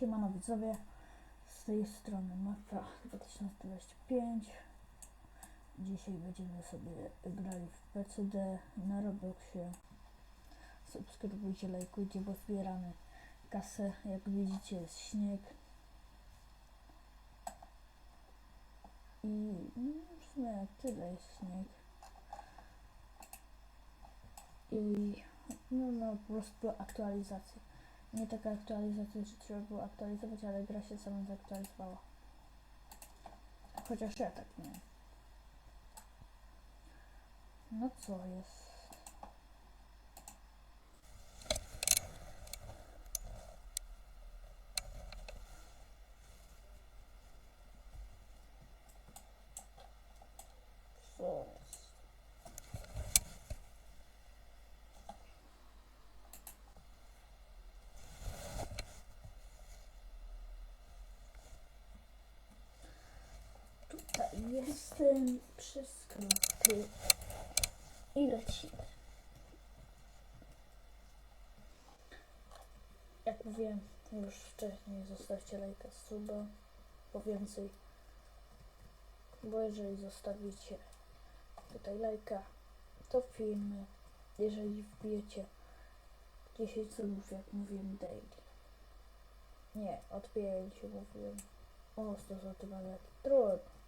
Siemano widzowie, z tej strony Mafia 2025. Dzisiaj będziemy sobie grali w PCD na Robloxie. Subskrybujcie, lajkujcie, bo zbieramy kasę. Jak widzicie jest śnieg. I w sumie tyle jest śnieg. I no, no po prostu aktualizacja. Nie taka aktualizacja, że trzeba było aktualizować, ale gra się sama zaktualizowała. Chociaż ja tak nie. No co jest? Co jest? Tutaj przy sklepie i lecimy. Jak mówiłem już wcześniej, zostawcie lajka, suba, po więcej. Bo jeżeli zostawicie tutaj lajka, to filmy, jeżeli wbijecie 10 subów, jak mówiłem daily. Nie, od 5 mówiłem. O, 100 zł ale trudno.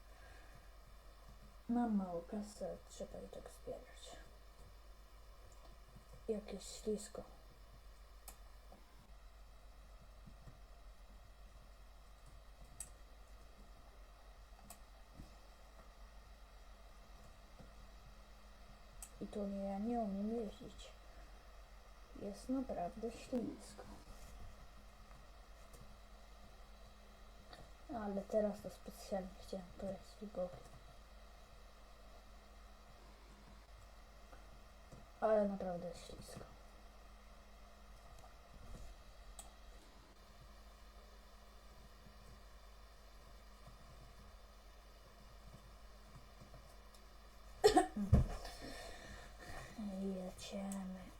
Mam mało kasę, trzeba i tak zbierać. Jakieś ślisko. I to nie, ja nie umiem jeździć. Jest naprawdę ślisko. Ale teraz to specjalnie chciałem pojechać bo Ale naprawdę jest ślisko. Jedziemy.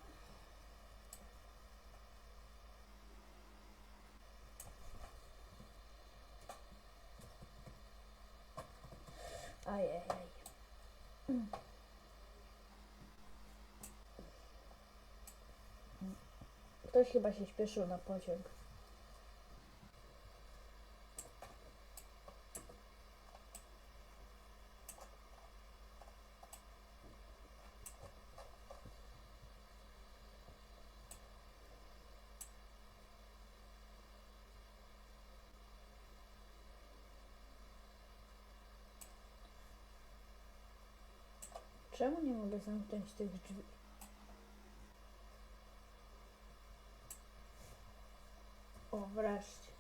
Ktoś chyba się śpieszył na pociąg. Czemu nie mogę zamknąć tych drzwi? O, wreszcie.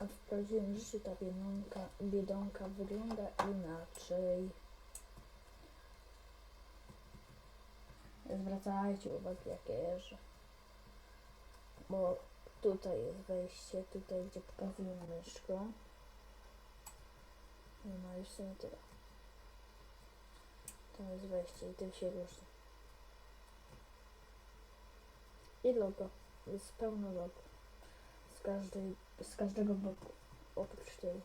A w prawdziwym życiu ta biedonka, biedonka wygląda inaczej. Zwracajcie uwagę jakie jeżdżę. Bo tutaj jest wejście, tutaj gdzie pokazuję myszką. Ma już nie tyle. Tam jest wejście i tym się różni. I logo. Jest pełno logo. Z każdej, z każdego boku. Oprócz tyłu.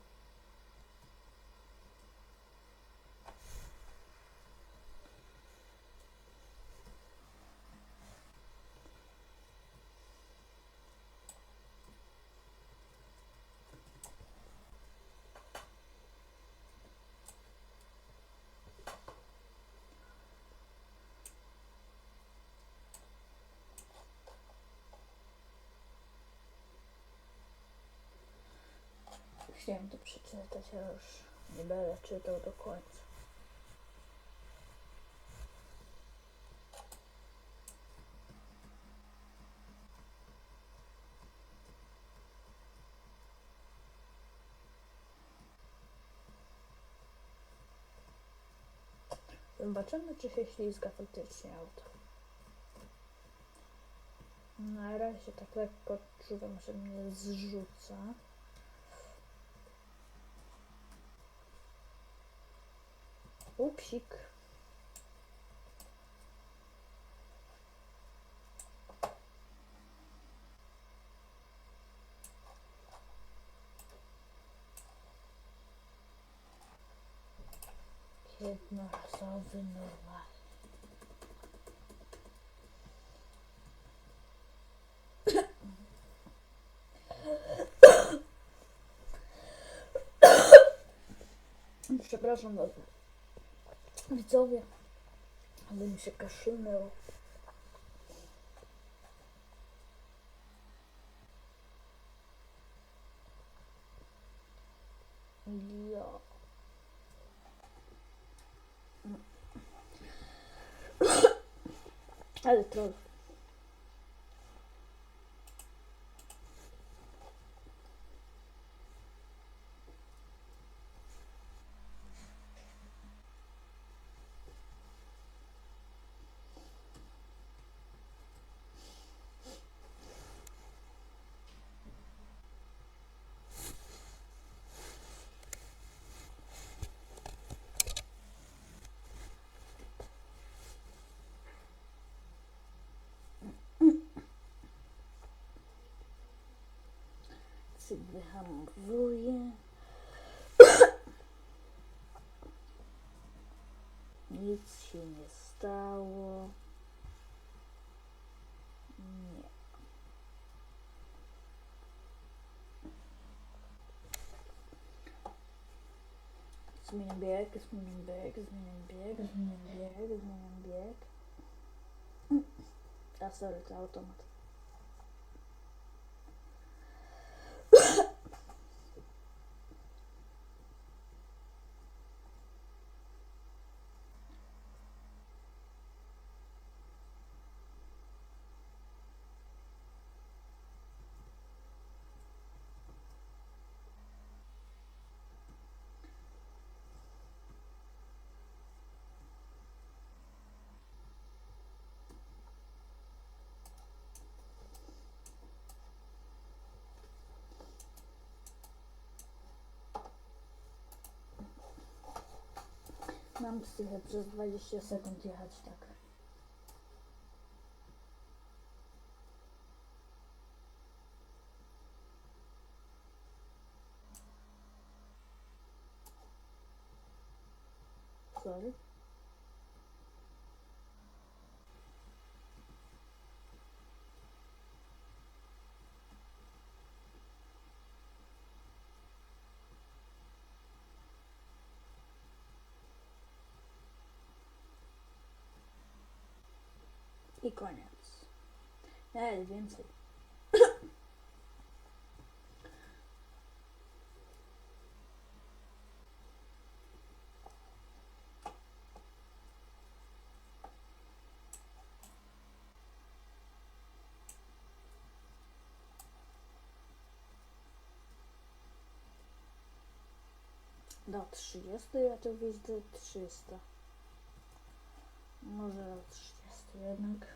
Chciałem to przeczytać, ale już nie będę czytał do końca. Zobaczymy, czy się ślizga faktycznie auto. Na razie tak lekko czuwam, że mnie zrzuca. Упсик. Jedna zawinęła. Przepraszam bardzo. Widzowie, ale mi się kaszlnęło. Ja. Ale. Cyk wyhamowuje. Nic się nie stało. Nie. Zmieniam bieg, zmieniam bieg, zmieniam bieg, zmieniam bieg, zmieniam bieg. Mam psychę przez 20 sekund jechać tak. Sorry. и конец. Да, извините. Да, 300 это везде 300. Может, 40 jednak.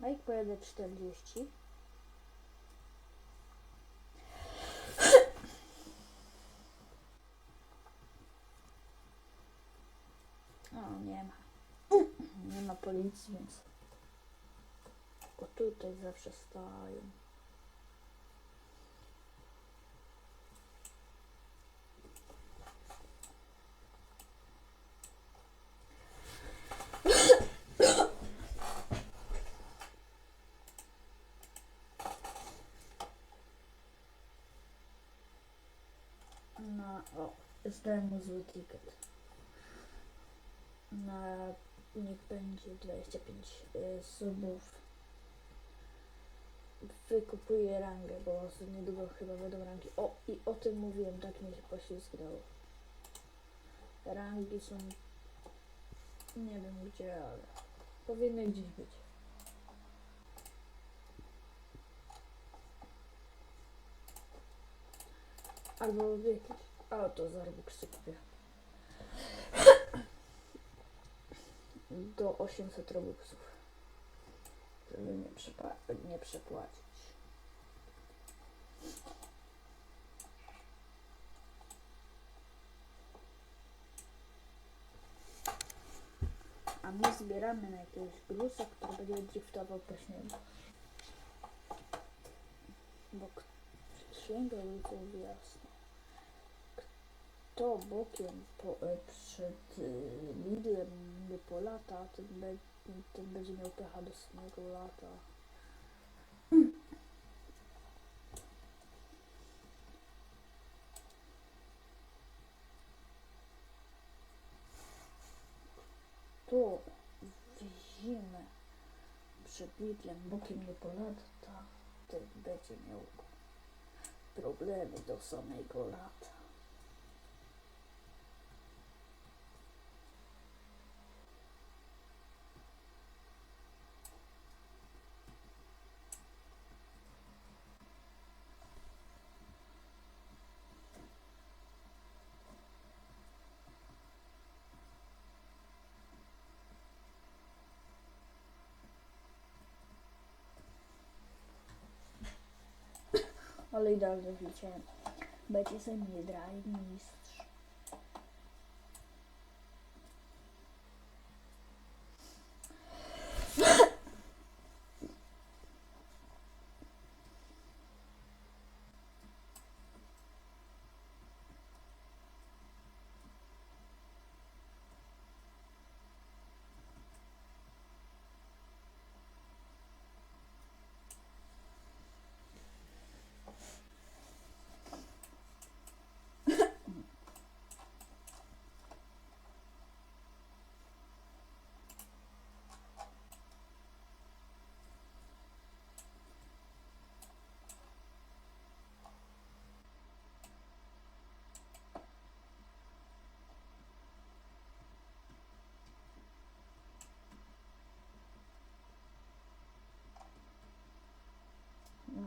No Mike pojadę 40. O, nie ma. Nie ma policji, więc... O, tutaj zawsze stają. Zdałem mu zły ticket. Na, niech będzie 25 y, subów. wykupuję rangę, bo niedługo chyba będą rangi. O, i o tym mówiłem, tak mi się poślizgnęło. Rangi są... Nie wiem gdzie, ale powinny gdzieś być. Albo w jakiś auto za Robuxy. Do 800 Robuxów. Żeby nie, nie przepłacić. A my zbieramy na jakiegoś grusa, który będzie driftował po śniegu. Bo księga ulicą jasno. Kto bokiem po, e, przed y, Lidlem nie polata, ten, be, ten będzie miał pecha do samego lata. To w zimę przed Lidlem bokiem nie polata, ten będzie miał problemy do samego lata. Alleen daar is een fietsen. Beetje zijn meer draaien niet.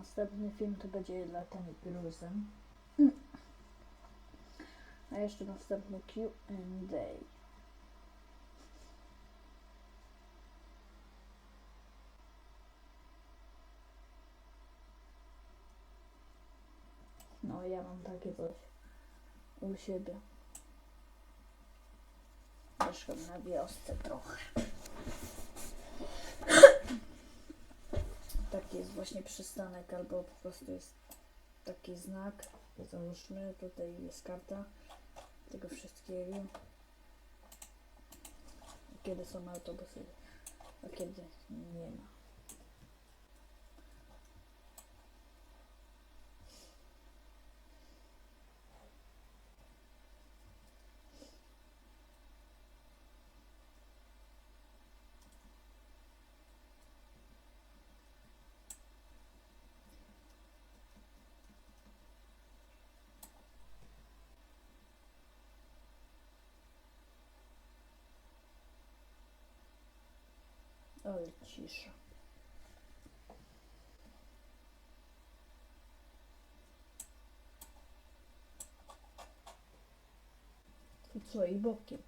Następny film to będzie latem gruzem. A jeszcze następny Q&A. No, ja mam takie coś u siebie. Mieszkam na wiosce trochę. Taki jest właśnie przystanek, albo po prostu jest taki znak. Załóżmy, tutaj jest karta tego wszystkiego. Kiedy są autobusy, a kiedy nie ma. Ale cisza. I co, i bokiem.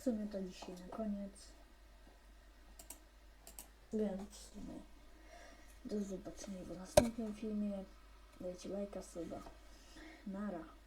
W sumie to dzisiaj na koniec. Więc w sumie do zobaczenia w następnym filmie. Dajcie lajka, suba. Nara.